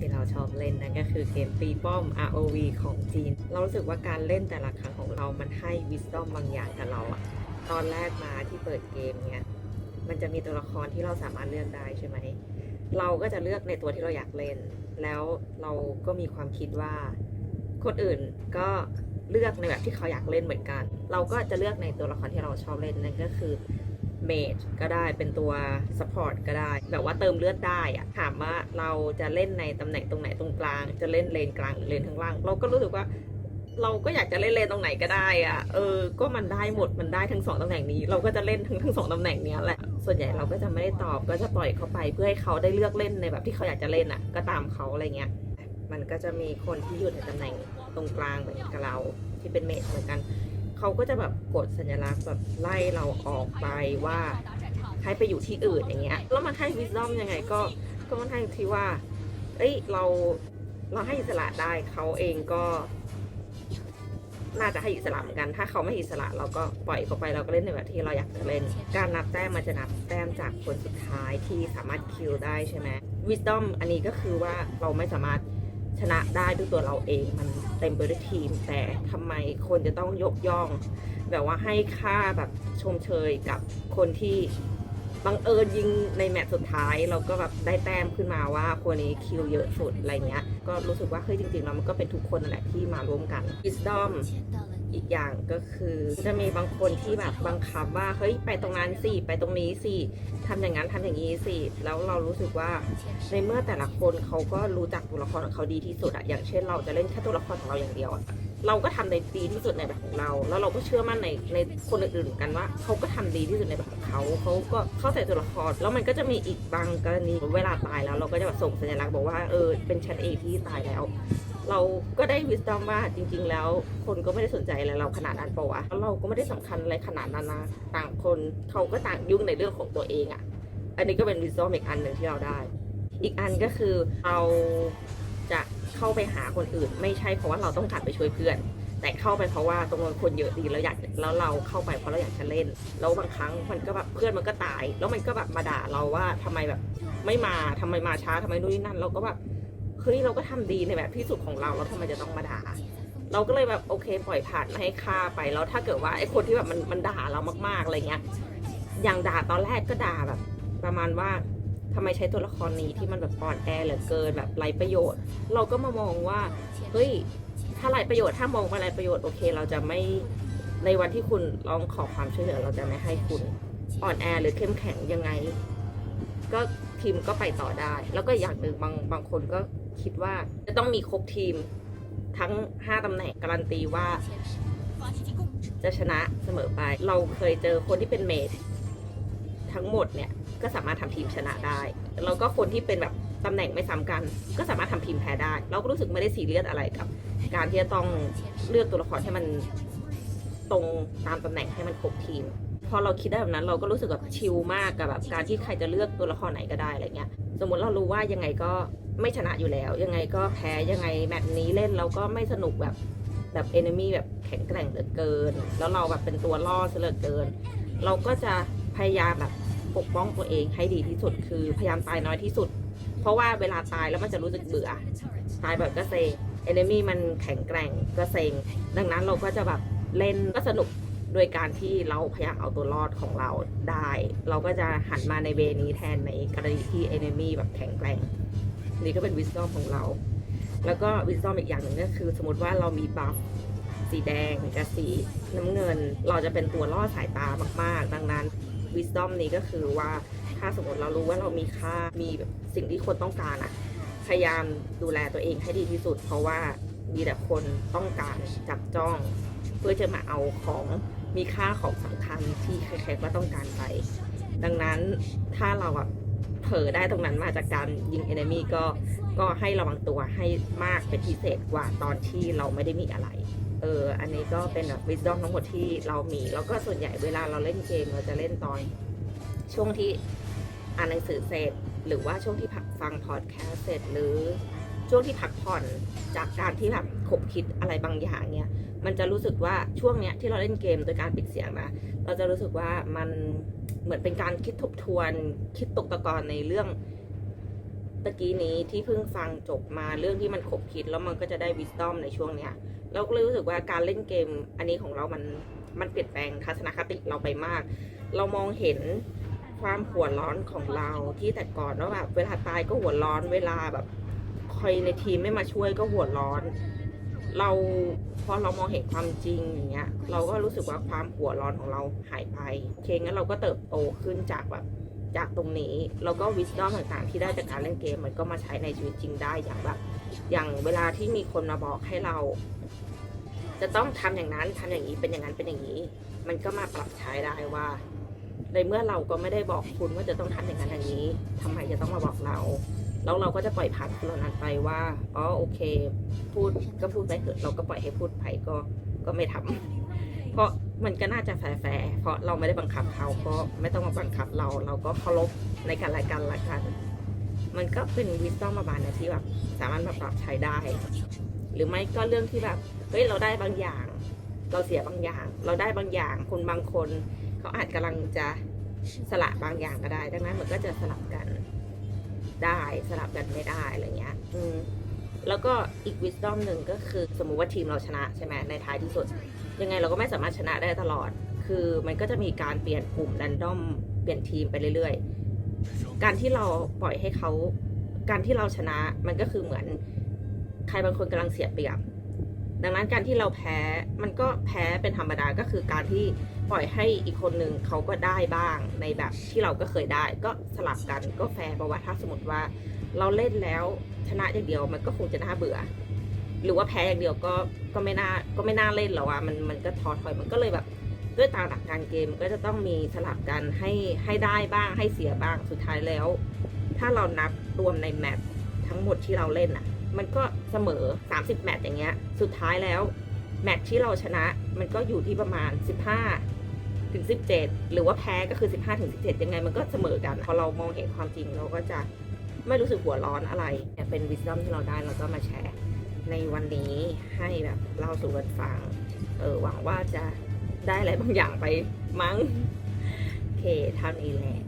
ที่เราชอบเล่นนั่นก็คือเกมตีป้อม ROV ของจีน เรารู้สึกว่าการเล่นแต่ละครั้งของเรามันให้ wisdom บางอย่างกับเราอะตอนแรกมาที่เปิดเกมเนี่ยมันจะมีตัวละครที่เราสามารถเลือกได้ใช่ไหมเราก็จะเลือกในตัวที่เราอยากเล่น แล้วเราก็มีความคิดว่า คนอื่นก็เลือกในแบบที่เขาอยากเล่นเหมือนกัน เราก็จะเลือกในตัวละครที่เราชอบเล่นนั่นก็คือ เมจก็ได้เป็นตัวซัพพอร์ตก็ได้ แบบว่าเติมเลือดได้อะถามว่าเราจะเล่นในตำแหน่งตรงไหนตรงกลาง จะเล่นเลนกลางหรือเลนข้างล่าง เราก็รู้สึกว่า เราก็อยากจะเล่นเลนตรงไหนก็ได้อะเออ ก็มันได้หมดมันได้ทั้งสองตำแหน่งนี้ เราก็จะเล่นทั้งทั้งสองตำแหน่งเนี้ยแหละส่วนใหญ่เราก็จะไม่ได้ตอบก็จะปล่อยเขาไปเพื่อให้เขาได้เลือกเล่นในแบบที่เขาอยากจะเล่นอะก็ตามเขาอะไรเงี้ยมันก็จะมีคนที่อยู่ในตำแหน่งตรงกลางเหมือนกับเราที่เป็นเมจเหมือนกัน เขาก็จะแบบกดสัญลักษณ์แบบไล่เราออกไปว่าให้ไปอยู่ที่อื่นอย่างเงี้ย แล้วมันให้ wisdom ยังไงก็ก็มันให้ที่ว่า เอ้ยเราเราให้อิสระได้เขาเองก็ น่าจะให้อิสระเหมือนกัน ถ้าเขาไม่อิสระเราก็ปล่อยเขาไปเราก็เล่นในแบบที่เราอยากจะเล่น การนับแต้มมันจะนับแต้มจากคนสุดท้ายที่สามารถคิวได้ใช่ไหม wisdom อันนี้ก็คือว่าเราไม่สามารถ ชนะได้ด้วยตัวเราเองมันเต็มไปด้วยทีม แต่ทำไมคนจะต้องยกย่อง แบบว่าให้ค่าแบบชมเชยกับคนที่ บังเอิญยิงในแมตช์สุดท้ายเราก็แบบได้แต้มขึ้นมาว่าคนนี้คิวเยอะสุดอะไรเงี้ย ก็รู้สึกว่าเฮ้ยจริงๆแล้วมันก็เป็นทุกคนนั่นแหละที่มาร่วมกัน wisdom อีกอย่างก็คือจะมีบางคนที่แบบบังคับว่าเฮ้ยไปตรงนั้นสิไปตรงนี้สิทำอย่างนั้นทำอย่างนี้สิแล้วเรารู้สึกว่าในเมื่อแต่ละคนเขาก็รู้จักตัวละครของเขาดีที่สุดอะอย่างเช่น เราจะเล่นแค่ตัวละครของเราอย่างเดียวอะ เราก็ทำในดีที่สุดในแบบของเรา แล้วเราก็เชื่อมั่นในในคนอื่นๆกันว่า เขาก็ทำดีที่สุดในแบบของเขาเขาก็เข้าใจตัวละครแล้วมันก็จะมีอีกบางกรณีเวลาตายแล้ว เราก็จะแบบส่งสัญลักษณ์บอกว่าเออเป็นชั้นเอที่ตายแล้ว เราก็ได้วิสตอมว่าจริง ๆ แล้ว คนก็ไม่ได้สนใจอะไรเราขนาดนั้นปะวะเราก็ไม่ได้สำคัญอะไรขนาดนั้นนะต่างคนเขาก็ต่างยุ่งในเรื่องของตัวเองอะ่ะอันนี้ก็เป็นวิสตอมอีกอันหนึ่งที่เราได้ อีกอันก็คือเรา จะเข้าไปหาคนอื่น ไม่ใช่เพราะว่าเราต้องการไปช่วยเพื่อน แต่เข้าไปเพราะว่าตรงนั้นคนเยอะดีแล้วอยากแล้วเราเข้าไปเพราะเราอยากจะเล่น แล้วบางครั้งมันก็แบบเพื่อนมันก็ตาย แล้วมันก็แบบมาด่าเราว่าทำไมแบบไม่มาทำไมมาช้าทำไมนู่นนี่นั่น เราก็แบบเฮ้ยเราก็ทำดีในแบบที่สุดของเราแล้วทำไมจะต้องมาด่าเราก็เลยแบบโอเคปล่อยผ่านให้ค่าไปแล้วถ้าเกิดว่าไอ้คนที่แบบมันมันด่าเรามากๆอะไรเงี้ยอย่างด่าตอนแรกก็ด่าแบบ ประมาณว่า ทำไมใช้ตัวละครนี้ที่มันแบบอ่อนแอเหลือเกินแบบไร้ประโยชน์ เราก็มามองว่าเฮ้ยถ้าไร้ประโยชน์ถ้ามองว่าไร้ประโยชน์โอเค เราจะไม่ในวันที่คุณร้องขอความช่วยเหลือเราจะไม่ให้คุณอ่อนแอหรือเข้มแข็งยังไง ก็ทีมก็ไปต่อได้ แล้วก็อย่างหนึ่งบางบางคนก็คิดว่าจะต้องมีครบทีมทั้ง 5ตำแหน่งการันตีว่า จะชนะเสมอไป เราเคยเจอคนที่เป็นเมจทั้งหมดเนี่ย ก็สามารถทำทีมชนะได้ แล้วก็คนที่เป็นแบบตำแหน่งไม่ซ้ำกัน ก็สามารถทำทีมแพ้ได้ เราก็รู้สึกไม่ได้ซีเรียสอะไรกับ การที่จะต้องเลือกตัวละครให้มันตรงตามตำแหน่งให้มันครบทีม พอเราคิดได้แบบนั้นเราก็รู้สึกแบบชิลมากกับแบบการที่ใครจะเลือกตัวละครไหนก็ได้อะไรเงี้ย สมมติเรารู้ว่ายังไงก็ไม่ชนะอยู่แล้ว ยังไงก็แพ้ยังไงแมตช์นี้เล่นเราก็ไม่สนุกแบบแบบเอนมีแบบแข็งแกร่งเหลือเกิน แล้วเราแบบเป็นตัวล่อเหลือเกิน เราก็จะพยายามแบบ ปกป้องตัวเองให้ดีที่สุดคือพยายามตายน้อยที่สุด เพราะว่าเวลาตายแล้วมันจะรู้สึกเบื่อ ตายแบบก็เซ็งเอนมี่มันแข็งแกร่งก็เซ็ง ดังนั้นเราก็จะแบบเล่นก็สนุกโดยการที่เราพยายามเอาตัวรอดของเราได้ เราก็จะหันมาในเวนี้แทนในกรณีที่ enemy แบบแข็งแกร่ง นี่ก็เป็น wisdom ของเรา แล้วก็ wisdom อีกอย่างหนึ่งก็คือ สมมติว่าเรามีบัฟสีแดงกับสีน้ำเงิน เราจะเป็นตัวล่อสายตามาก ๆ ดังนั้น wisdom นี้ก็คือว่าถ้าสมมติเรารู้ว่าเรามีค่ามีแบบสิ่งที่คนต้องการอะพยายามดูแลตัวเองให้ดีที่สุด เพราะว่ามีแต่คนต้องการจับจ้อง เพื่อจะมาเอาของมีค่าของสำคัญที่ใครๆก็ต้องการไป ดังนั้นถ้าเราแบบเผลอได้ตรงนั้นมาจากการยิง enemy ก็ก็ให้ระวังตัวให้มากเป็นพิเศษกว่าตอนที่เราไม่ได้มีอะไร เอออันนี้ก็เป็นแบบ wisdom ทั้งหมดที่เรามีแล้วก็ส่วนใหญ่เวลาเราเล่นเกมเราจะเล่นตอนช่วงที่อ่านหนังสือเสร็จ หรือว่าช่วงที่พักฟังพอดแคสต์เสร็จหรือช่วงที่พักผ่อนจากการที่แบบขบคิดอะไรบางอย่างเนี่ย มันจะรู้สึกว่าช่วงเนี้ยที่เราเล่นเกมโดยการปิดเสียงนะเราจะรู้สึกว่ามันเหมือนเป็นการคิดทบทวน คิดตกตะกอนในเรื่อง ตะกี้นี้ที่เพิ่งฟังจบมาเรื่องที่มันขบคิดแล้วมันก็จะได้วิสตอมในช่วงเนี้ยเราก็เลยรู้สึกว่าการเล่นเกมอันนี้ของเรามันมันเปลี่ยนแปลงทัศนคติเราไปมาก เรามองเห็นความหัวร้อนของเราที่แต่ก่อนว่าแบบเวลาตายก็หัวร้อนเวลาแบบใครในทีมไม่มาช่วยก็หัวร้อน เราพอเรามองเห็นความจริงอย่างเงี้ย เราก็รู้สึกว่าความหัวร้อนของเราหายไป เคงั้นเราก็เติบโตขึ้นจากแบบ จากตรงนี้แล้วก็วิส d o m ต่างๆ ที่ได้จากการเล่นเกมมันก็มาใช้ในชีวิตจริงได้อย่างแบบอย่างเวลาที่มีคนมาบอกให้เรา จะต้องทำอย่างนั้นทำอย่างนี้เป็นอย่างนั้นเป็นอย่างนี้ มันก็มาปรับใช้ได้ว่า ในเมื่อเราก็ไม่ได้บอกคุณว่าจะต้องทำอย่างนั้นอย่างนี้ทำไมจะต้องมาบอกเราแล้วเราก็จะปล่อยผ่านคนเหล่านั้นไปว่าอ๋อโอเค พูดก็พูดไปเถอะเราก็ปล่อยให้พูดไปก็ก็ไม่ทำเพ ราะมันก็น่าจะแฟร์เพราะเราไม่ได้บังคับเขาก็ไม่ต้องมาบังคับเรา เราก็เคารพในการรายการละกัน มันก็เป็นวิสตอมประมาณนี้ยที่แบบสามารถมาปรับใช้ได้ หรือไม่ก็เรื่องที่แบบเฮ้ยเราได้บางอย่าง เราเสียบางอย่าง เราได้บางอย่าง คนบางคน เขาอาจกำลังจะสละบางอย่างก็ได้ ดังนั้นมันก็จะสลับกันได้สลับกันไม่ได้อะไรเงี้ย อืม แล้วก็อีกวิสตอมหนึ่งก็คือสมมุติว่าทีมเราชนะใช่ไหมในท้ายที่สุด ยังไงเราก็ไม่สามารถชนะได้ตลอด คือมันก็จะมีการเปลี่ยนกลุ่มแรนดอมเปลี่ยนทีมไปเรื่อยๆ การที่เราปล่อยให้เขาการที่เราชนะมันก็คือเหมือนใครบางคนกำลังเสียเปรียบดังนั้นการที่เราแพ้มันก็แพ้เป็นธรรมดาก็คือการที่ปล่อยให้อีกคนหนึ่งเขาก็ได้บ้างในแบบที่เราก็เคยได้ ก็สลับกันก็แฟร์เพราะว่าถ้าสมมติว่า เราเล่นแล้วชนะอย่างเดียวมันก็คงจะน่าเบื่อ หรือว่าแพ้อย่างเดียวก็ก็ไม่น่าก็ไม่น่าเล่นหรอกว่ามันมันก็ท้อถอยมันก็เลยแบบ ด้วยตามหลักการเกมก็จะต้องมีสลับกันให้ให้ได้บ้างให้เสียบ้างสุดท้ายแล้ว ถ้าเรานับรวมในแมตช์ทั้งหมดที่เราเล่นอะ มันก็เสมอ 30 แมตช์อย่างเงี้ย สุดท้ายแล้วแมตช์ที่เราชนะมันก็อยู่ที่ประมาณ 15 ถึง 17 หรือว่าแพ้ก็คือ 15 ถึง 17 ยังไงมันก็เสมอกัน พอเรามองเห็นความจริงเราก็จะ ไม่รู้สึกหัวร้อนอะไรเนี่ยเป็นวิส d o m ที่เราได้เราก็มาแชร์ในวันนี้ให้แบบเล่าสู่กันฟัง เออหวังว่าจะได้อะไรบางอย่างไปมั้ง โอเคเท่านี้แหละ